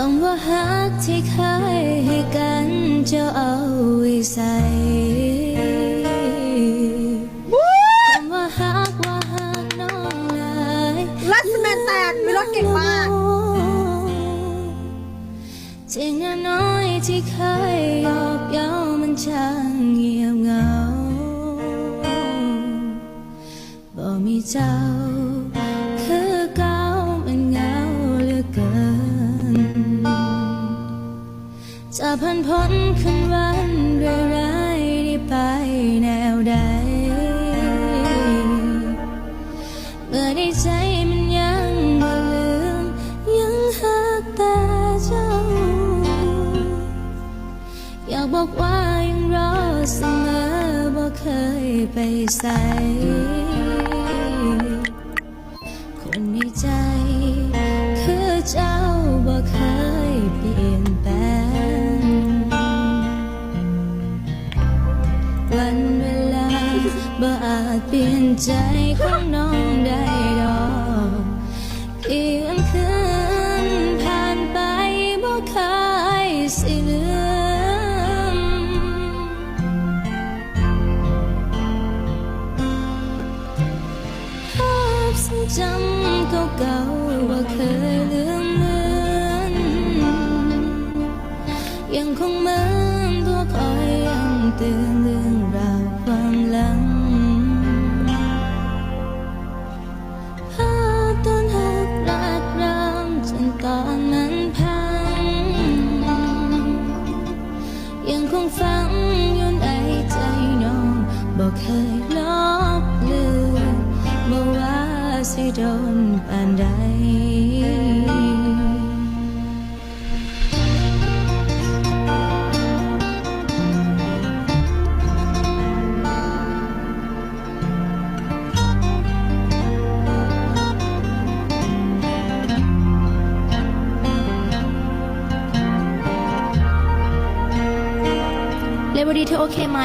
คำว่าฮักที่เคยให้กันจะเอาไว้ใส่คำว่าฮักว่าฮักน้องหลายลัสแมนแตกวิโรถเก่งมากจริงน้อยที่เคยหยอกเย้ามันช่างเงียบเหงาบ่มีเจ้า จะพันพ้นคืนวันเรื่อยๆได้ไปแนวใด เมื่อในใจมันยังบ่ลืมยังหักแต่เจ้า อยากบอกว่ายังรอเสมอบ่เคยไปใส่คนในใจคือเจ้าบ่เคย จเปลี่ยนใจของน้องได้ดอกกี่วันคืนผ่านไปบ่เคยสิลืมภาพทรงจำเก่าๆว่าเคย ตอนมันพัง ยังคงฝังอยู่ในใจน้องบอกเคยลบเลือนบอว่าสิโดนปานใด เลวดีเธอโอเคไหม